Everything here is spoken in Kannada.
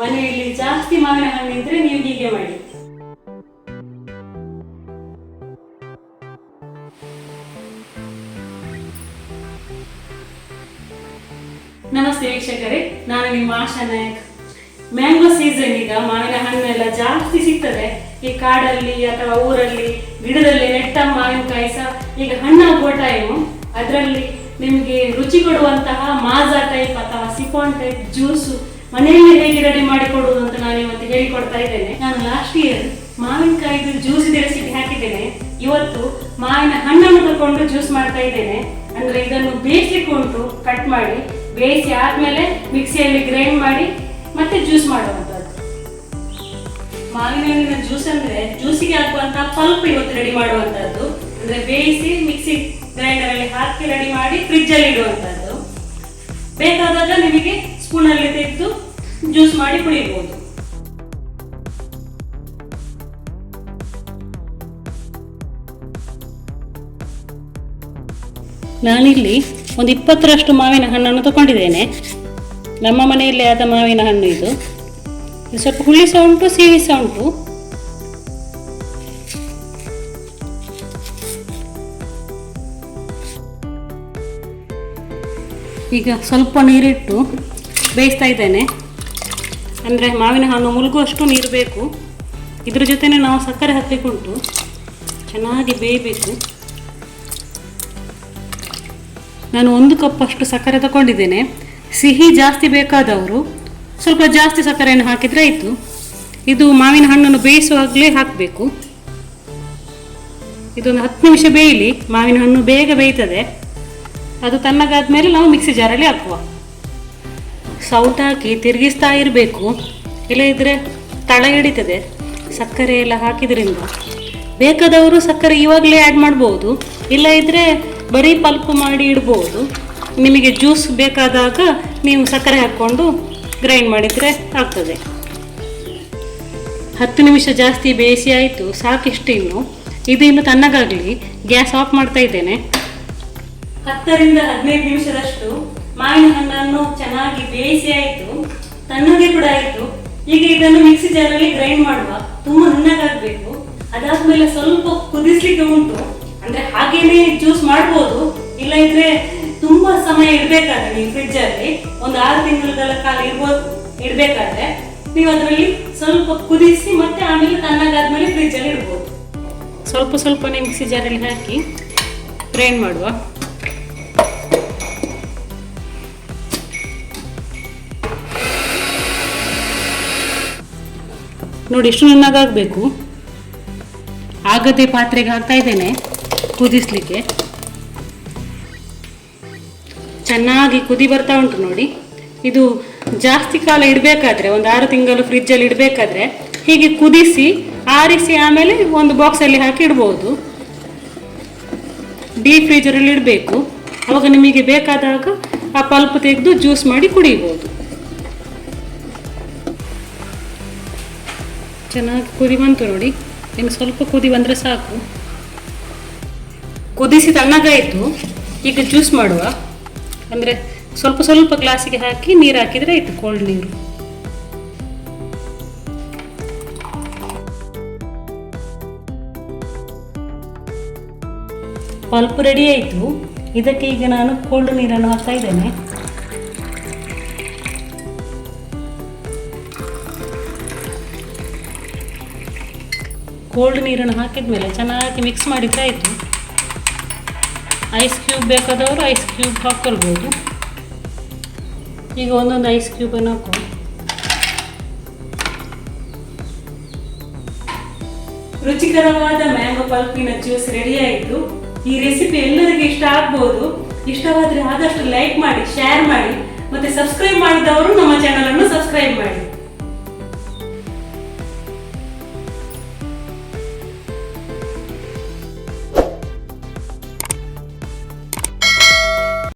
ಮನೆಯಲ್ಲಿ ಜಾಸ್ತಿ ಮಾವಿನ ಹಣ್ಣು ಇದ್ರೆ ನೀವು ಹೀಗೆ ಮಾಡಿ. ನಮಸ್ತೆ ವೀಕ್ಷಕರೇ, ನಾನು ನಿಮ್ಮ ಆಶಾ ನಾಯಕ್. ಮ್ಯಾಂಗೋ ಸೀಸನ್ ಈಗ ಮಾವಿನ ಹಣ್ಣೆಲ್ಲ ಜಾಸ್ತಿ ಸಿಗ್ತದೆ. ಈ ಕಾಡಲ್ಲಿ ಅಥವಾ ಊರಲ್ಲಿ, ಗಿಡದಲ್ಲಿ ನೆಟ್ಟ ಮಾವಿನಕಾಯಿ ಸಹ ಈಗ ಹಣ್ಣಾಗುವ ಟೈಮು ಅದರಲ್ಲಿ ನಿಮಗೆ ರುಚಿ ಕೊಡುವಂತಹ ಮಾಜಾ ಟೈಪ್ ಅಥವಾ ಸಿಫಾನ್ ಟೈಪ್ ಜ್ಯೂಸು ಮನೆಯಲ್ಲಿ ಹೇಗೆ ರೆಡಿ ಮಾಡಿ ಕೊಡುವುದು ಅಂತ ನಾನು ಇವತ್ತು ಹೇಳಿಕೊಡ್ತಾ ಇದ್ದೇನೆ. ನಾನು ಲಾಸ್ಟ್ ಇಯರ್ ಮಾವಿನಕಾಯಿದು ಜ್ಯೂಸ್ ರೆಸಿಪಿ ಹಾಕಿದ್ದೇನೆ. ಇವತ್ತು ಮಾವಿನ ಹಣ್ಣನ್ನು ತಗೊಂಡು ಜ್ಯೂಸ್ ಮಾಡ್ತಾ ಇದ್ದೇನೆ. ಅಂದ್ರೆ ಇದನ್ನು ಬೇಯಿಸ್ಲಿಕ್ಕೆ ಉಂಟು ಕಟ್ ಮಾಡಿ, ಬೇಯಿಸಿ ಆದ್ಮೇಲೆ ಮಿಕ್ಸಿಯಲ್ಲಿ ಗ್ರೈಂಡ್ ಮಾಡಿ ಮತ್ತೆ ಜ್ಯೂಸ್ ಮಾಡುವಂಥದ್ದು. ಮಾವಿನ ಹಣ್ಣಿನ ಜ್ಯೂಸ್ ಅಂದ್ರೆ ಜ್ಯೂಸಿಗೆ ಹಾಕುವಂತಹ ಪಲ್ಪ್ ಇವತ್ತು ರೆಡಿ ಮಾಡುವಂತದ್ದು ಅಂದ್ರೆ ಬೇಯಿಸಿ ಮಿಕ್ಸಿ ಗ್ರೈಂಡರ್ ಅಲ್ಲಿ ಹಾಕಿ ರೆಡಿ ಮಾಡಿ ಫ್ರಿಜ್ ಅಲ್ಲಿ ಇಡುವಂತದ್ದು ಬೇಕಾದಾಗ ನಿಮಗೆ ಸ್ಪೂನ್ ಅಲ್ಲಿ ತೆಗೆದು ಜ್ಯೂಸ್ ಮಾಡಿ ಕುಡಿಯಬಹುದು. ನಾನಿಲ್ಲಿ ಒಂದು ಇಪ್ಪತ್ತರಷ್ಟು ಮಾವಿನ ಹಣ್ಣನ್ನು ತಗೊಂಡಿದ್ದೇನೆ. ನಮ್ಮ ಮನೆಯಲ್ಲಿ ಆದ ಮಾವಿನ ಹಣ್ಣು ಇದು. ಸ್ವಲ್ಪ ಹುಳಿ ಸಹ ಉಂಟು ಸಿಹಿ ಸಹ ಉಂಟು. ಈಗ ಸ್ವಲ್ಪ ನೀರಿಟ್ಟು ಬೇಯಿಸ್ತಾ ಇದ್ದೇನೆ. ಅಂದರೆ ಮಾವಿನ ಹಣ್ಣು ಮುಳುಗುವಷ್ಟು ನೀರು ಬೇಕು. ಇದ್ರ ಜೊತೆನೆ ನಾವು ಸಕ್ಕರೆ ಹಾಕಲಿಕ್ಕೆ ಉಂಟು ಚೆನ್ನಾಗಿ ಬೇಯಬೇಕು. ನಾನು ಒಂದು ಕಪ್ ಅಷ್ಟು ಸಕ್ಕರೆ ತಗೊಂಡಿದ್ದೇನೆ. ಸಿಹಿ ಜಾಸ್ತಿ ಬೇಕಾದವರು ಸ್ವಲ್ಪ ಜಾಸ್ತಿ ಸಕ್ಕರೆಯನ್ನು ಹಾಕಿದರೆ ಆಯಿತು. ಇದು ಮಾವಿನ ಹಣ್ಣನ್ನು ಬೇಯಿಸುವಾಗಲೇ ಹಾಕಬೇಕು. ಇದೊಂದು ಹತ್ತು ನಿಮಿಷ ಬೇಯಲಿ. ಮಾವಿನ ಹಣ್ಣು ಬೇಗ ಬೇಯ್ತದೆ. ಅದು ತಣ್ಣಗಾದ್ಮೇಲೆ ನಾವು ಮಿಕ್ಸಿ ಜಾರಲ್ಲಿ ಹಾಕುವ. ಸೌಟ್ ಹಾಕಿ ತಿರುಗಿಸ್ತಾ ಇರಬೇಕು. ಇಲ್ಲದಿದ್ದರೆ ತಳ ಹಿಡಿತದೆ. ಸಕ್ಕರೆ ಎಲ್ಲ ಹಾಕಿದ್ರಿಂದ. ಬೇಕಾದವರು ಸಕ್ಕರೆ ಇವಾಗಲೇ ಆ್ಯಡ್ ಮಾಡ್ಬೋದು. ಇಲ್ಲ ಇದ್ದರೆ ಬರೀ ಪಲ್ಪ್ ಮಾಡಿ ಇಡ್ಬೋದು. ನಿಮಗೆ ಜ್ಯೂಸ್ ಬೇಕಾದಾಗ ನೀವು ಸಕ್ಕರೆ ಹಾಕ್ಕೊಂಡು ಗ್ರೈಂಡ್ ಮಾಡಿದರೆ ಆಗ್ತದೆ. ಹತ್ತು ನಿಮಿಷ ಜಾಸ್ತಿ ಬೇಯಿಸಿ ಆಯಿತು. ಸಾಕಿಷ್ಟು ಇನ್ನು. ಇದು ಇನ್ನು ತಣ್ಣಗಾಗಲಿ. ಗ್ಯಾಸ್ ಆಫ್ ಮಾಡ್ತಾ ಇದ್ದೇನೆ. ಹತ್ತರಿಂದ ಹದಿನೈದು ನಿಮಿಷದಷ್ಟು ಮಾವಿನ ಹಣ್ಣನ್ನು ಚೆನ್ನಾಗಿ ಬೇಯಿಸಿ ಆಯಿತು, ತಣ್ಣಗೆ ಕೂಡ ಆಯಿತು. ಈಗ ಇದನ್ನು ಮಿಕ್ಸಿ ಜಾರಲ್ಲಿ ಗ್ರೈಂಡ್ ಮಾಡುವ. ತುಂಬ ನುಣ್ಣಗಾಗಬೇಕು ಅದಾದ್ಮೇಲೆ ಸ್ವಲ್ಪ ಕುದಿಸ್ಲಿಕ್ಕೆ ಉಂಟು. ಅಂದ್ರೆ ಹಾಗೇನೆ ಜ್ಯೂಸ್ ಮಾಡ್ಬೋದು. ಇಲ್ಲ ಇದ್ರೆ ತುಂಬಾ ಸಮಯ ಇಡ್ಬೇಕಾದ್ರೆ ನೀವು ಫ್ರಿಡ್ಜ್ ಅಲ್ಲಿ. ಒಂದು ಆರು ತಿಂಗಳ ಕಾಲ ಇರ್ಬೋದು ಇಡಬೇಕಾದ್ರೆ ನೀವು ಅದರಲ್ಲಿ ಸ್ವಲ್ಪ ಕುದಿಸಿ ಮತ್ತೆ ಆಮೇಲೆ ತಣ್ಣಗಾದ್ಮೇಲೆ ಫ್ರಿಡ್ಜ್ ಅಲ್ಲಿ ಇಡ್ಬೋದು. ಸ್ವಲ್ಪ ಸ್ವಲ್ಪನೇ ಮಿಕ್ಸಿ ಜಾರಲ್ಲಿ ಹಾಕಿ ಗ್ರೈಂಡ್ ಮಾಡುವ. ನೋಡಿ ಎಷ್ಟು ನುಣ್ಣಗಾಗಬೇಕು ಆಗದೆ ಪಾತ್ರೆಗೆ ಹಾಕ್ತಾ ಇದ್ದೇನೆ, ಕುದಿಸ್ಲಿಕ್ಕೆ. ಚೆನ್ನಾಗಿ ಕುದಿ ಬರ್ತಾ ಉಂಟು ನೋಡಿ. ಇದು ಜಾಸ್ತಿ ಕಾಲ ಇಡಬೇಕಾದ್ರೆ, ಒಂದು ಆರು ತಿಂಗಳು ಫ್ರಿಜ್ಜಲ್ಲಿ ಇಡಬೇಕಾದ್ರೆ, ಹೀಗೆ ಕುದಿಸಿ, ಆರಿಸಿ ಆಮೇಲೆ ಒಂದು ಬಾಕ್ಸಲ್ಲಿ ಹಾಕಿ ಇಡ್ಬೋದು. ಡೀಪ್ ಫ್ರೀಜರಲ್ಲಿ ಇಡಬೇಕು. ಅವಾಗ ನಿಮಗೆ ಬೇಕಾದಾಗ ಆ ಪಲ್ಪ್ ತೆಗೆದು ಜ್ಯೂಸ್ ಮಾಡಿ ಕುಡಿಬೋದು. ಚೆನ್ನಾಗಿ ಕುದಿ ಬಂತು ನೋಡಿ. ಇನ್ನು ಸ್ವಲ್ಪ ಕುದಿ ಬಂದರೆ ಸಾಕು. ಕುದಿಸಿ ತಣ್ಣಗಾಯಿತು ಈಗ ಜ್ಯೂಸ್ ಮಾಡುವ. ಅಂದರೆ ಸ್ವಲ್ಪ ಸ್ವಲ್ಪ ಗ್ಲಾಸಿಗೆ ಹಾಕಿ ನೀರು ಹಾಕಿದರೆ ಆಯಿತು ಕೋಲ್ಡ್ ನೀರು. ಪಲ್ಪ್ ರೆಡಿ ಆಯಿತು. ಇದಕ್ಕೆ ಈಗ ನಾನು ಕೋಲ್ಡ್ ನೀರನ್ನು ಹಾಕ್ತಾ ಇದ್ದೇನೆ. ಕೋಲ್ಡ್ ನೀರನ್ನು ಹಾಕಿದ ಮೇಲೆ ಚೆನ್ನಾಗಿ ಮಿಕ್ಸ್ ಮಾಡಿದ್ರೆ ಆಯಿತು. ಐಸ್ ಕ್ಯೂಬ್ ಬೇಕಾದವರು ಐಸ್ ಕ್ಯೂಬ್ ಹಾಕ್ಕೊಳ್ಬೋದು. ಈಗ ಒಂದೊಂದು ಐಸ್ ಕ್ಯೂಬನ್ನು ಹಾಕು ರುಚಿಕರವಾದ ಮ್ಯಾಂಗೋ ಪಲ್ಪಿನ ಜ್ಯೂಸ್ ರೆಡಿ ಆಯಿತು. ಈ ರೆಸಿಪಿ ಎಲ್ಲರಿಗೂ ಇಷ್ಟ ಆಗ್ಬೋದು. ಇಷ್ಟವಾದರೆ ಆದಷ್ಟು ಲೈಕ್ ಮಾಡಿ ಶೇರ್ ಮಾಡಿ, ಮತ್ತೆ ಸಬ್ಸ್ಕ್ರೈಬ್ ಮಾಡಿದವರು ನಮ್ಮ ಚಾನಲನ್ನು ಸಬ್ಸ್ಕ್ರೈಬ್ ಮಾಡಿ.